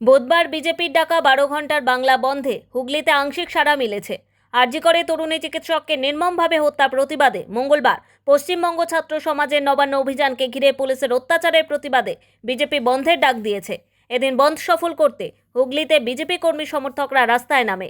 বুধবার বিজেপির ডাকা বারো ঘণ্টার বাংলা বন্ধে হুগলিতে আংশিক সাড়া মিলেছে। আরজিকরে তরুণী চিকিৎসককে নির্মমভাবে হত্যা প্রতিবাদে মঙ্গলবার পশ্চিমবঙ্গ ছাত্র সমাজের নবান্ন অভিযানকে ঘিরে পুলিশের অত্যাচারের প্রতিবাদে বিজেপি বন্ধের ডাক দিয়েছে। এদিন বন্ধ সফল করতে হুগলিতে বিজেপি কর্মী সমর্থকরা রাস্তায় নামে।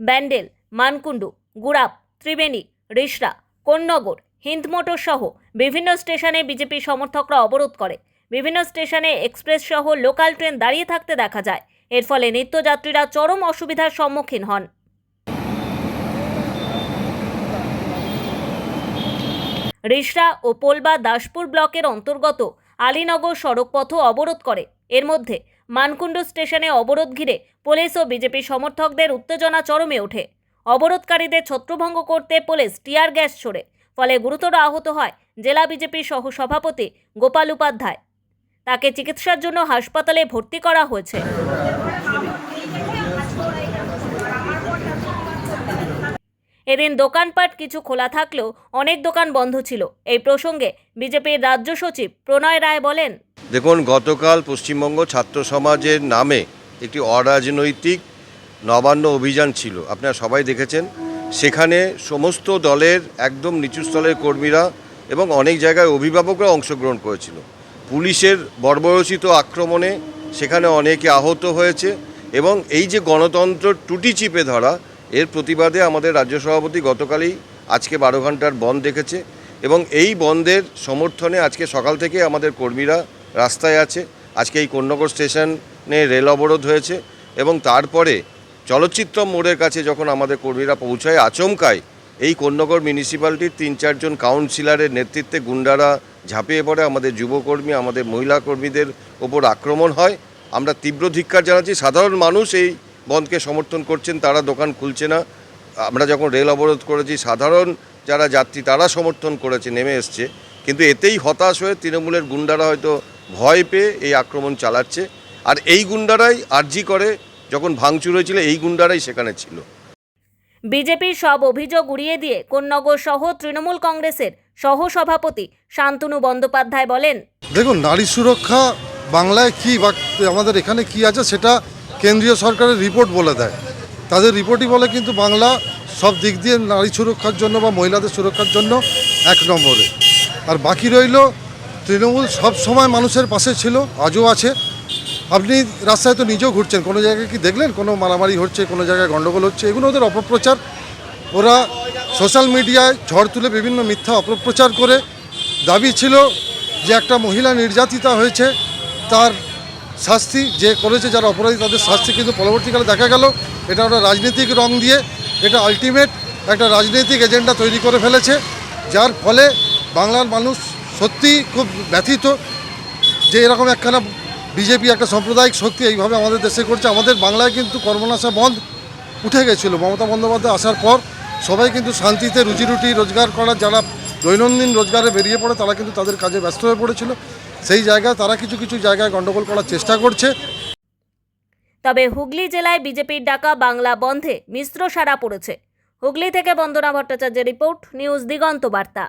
ব্যান্ডেল, মানকুণ্ডু, গুড়াপ, ত্রিবেণী রিষড়া কোন্নগর, হিন্দমোটর সহ বিভিন্ন স্টেশনে বিজেপি সমর্থকরা অবরোধ করে। বিভিন্ন স্টেশনে এক্সপ্রেস সহ লোকাল ট্রেন দাঁড়িয়ে থাকতে দেখা যায়। এর ফলে নিত্যযাত্রীরা চরম অসুবিধার সম্মুখীন হন। রিষড়া ও পোলবা দাসপুর ব্লকের অন্তর্গত আলীনগর সড়কপথও অবরোধ করে। এর মধ্যে মানকুণ্ড স্টেশনে অবরোধ ঘিরে পুলিশ ও বিজেপি সমর্থকদের উত্তেজনা চরমে ওঠে। অবরোধকারীদের ছত্রভঙ্গ করতে পুলিশ টিয়ার গ্যাস ছোড়ে, ফলে গুরুতর আহত হয় জেলা বিজেপির সহ সভাপতি গোপাল উপাধ্যায়। তাকে চিকিৎসার জন্য হাসপাতালে ভর্তি করা হয়েছে। এদিন দোকানপাট কিছু খোলা থাকলেও অনেক দোকান বন্ধ ছিল। এই প্রসঙ্গে বিজেপির রাজ্য সচিব প্রণয় রায় বলেন, দেখুন, গতকাল পশ্চিমবঙ্গ ছাত্র সমাজের নামে একটি অরাজনৈতিক নবান্ন অভিযান ছিল, আপনারা সবাই দেখেছেন। সেখানে সমস্ত দলের, একদম নিচু স্তরের কর্মীরা এবং অনেক জায়গায় অভিভাবকরা অংশগ্রহণ করেছিল। পুলিশের বর্বরচিত আক্রমণে সেখানে অনেকে আহত হয়েছে এবং এই যে গণতন্ত্র টুটি চিপে ধরা, এর প্রতিবাদে আমাদের রাজ্য সভাপতি গতকালই আজকে বারো ঘণ্টার বন্ধ দেখেছে এবং এই বন্ধের সমর্থনে আজকে সকাল থেকে আমাদের কর্মীরা রাস্তায় আছে। আজকে এই কন্যগর স্টেশনে রেল অবরোধ হয়েছে এবং তারপরে চলচ্চিত্র মোড়ের কাছে যখন আমাদের কর্মীরা পৌঁছায় আচমকায় এই কন্যগর মিউনিসিপ্যালিটির তিন চারজন কাউন্সিলরের নেতৃত্বে গুন্ডারা ঝাঁপিয়ে পড়ে। আমাদের যুবকর্মী, আমাদের মহিলা কর্মীদের ওপর আক্রমণ হয়। আমরা তীব্র ধিক্কার জানাচ্ছি। সাধারণ মানুষ এই বন্ধকে সমর্থন করছেন, তারা দোকান খুলছে না। আমরা যখন রেল অবরোধ করেছি, সাধারণ যারা যাত্রী, তারা সমর্থন করেছে, নেমে এসছে। কিন্তু এতেই হতাশ হয়ে তৃণমূলের গুন্ডারা হয়তো ভয় পেয়ে এই আক্রমণ চালাচ্ছে। আর এই গুন্ডারাই আর্জি করে যখন ভাঙচুর হয়েছিল এই গুন্ডারাই সেখানে ছিল। বিজেপির সব অভিযোগ উড়িয়ে দিয়ে কোন্নগর সহ তৃণমূল কংগ্রেসের সহ সভাপতি শান্তনু বন্দ্যোপাধ্যায় বলেন দেখুন নারী সুরক্ষা বাংলায় কি বা আমাদের এখানে কি আছে সেটা কেন্দ্রীয় সরকারের রিপোর্ট বলে দেয়। তাদের রিপোর্টই বলে কিন্তু বাংলা সব দিক দিয়ে নারী সুরক্ষার জন্য বা মহিলাদের সুরক্ষার জন্য এক নম্বরে। আর বাকি রইল তৃণমূল সব সময় মানুষের পাশে ছিল আজও আছে। আপনি রাস্তায় তো নিজেও ঘুরছেন, কোনো জায়গায় কি দেখলেন? কোনো মারামারি হচ্ছে, কোনো জায়গায় গণ্ডগোল হচ্ছে? এগুলো ওদের অপপ্রচার। ওরা সোশ্যাল মিডিয়ায় ঝড় তুলে বিভিন্ন মিথ্যা অপপ্রচার করে। দাবি ছিল যে একটা মহিলা নির্যাতিতা হয়েছে, তার শাস্তি যে করেছে, যারা অপরাধী, তাদের শাস্তি কিন্তু পরবর্তীকালে দেখা গেল। এটা ওরা রাজনৈতিক রং দিয়ে, এটা আলটিমেট একটা রাজনৈতিক এজেন্ডা তৈরি করে ফেলেছে। যার ফলে বাংলার মানুষ সত্যিই খুব ব্যথিত যে এরকম একখানা বিজেপি একটা সাম্প্রদায়িক শক্তি এইভাবে আমাদের দেশে করছে। আমাদের বাংলায় কিন্তু কর্মনাশা বন্ধ উঠে গেছিল। মমতা বন্দ্যোপাধ্যায় আসার পর সবাই কিন্তু শান্তিতে রুজি রুটি রোজগার করার, যারা দৈনন্দিন রোজগারে বেরিয়ে পড়ে, তারা কিন্তু তাদের কাজে ব্যস্ত হয়ে পড়েছিল। সেই জায়গায় তারা কিছু কিছু জায়গায় গণ্ডগোল করার চেষ্টা করছে। তবে হুগলি জেলায় বিজেপির ডাকা বাংলা বন্ধে মিশ্র সাড়া পড়েছে। হুগলি থেকে বন্দনা ভট্টাচার্যের রিপোর্ট, নিউজ দিগন্ত বার্তা।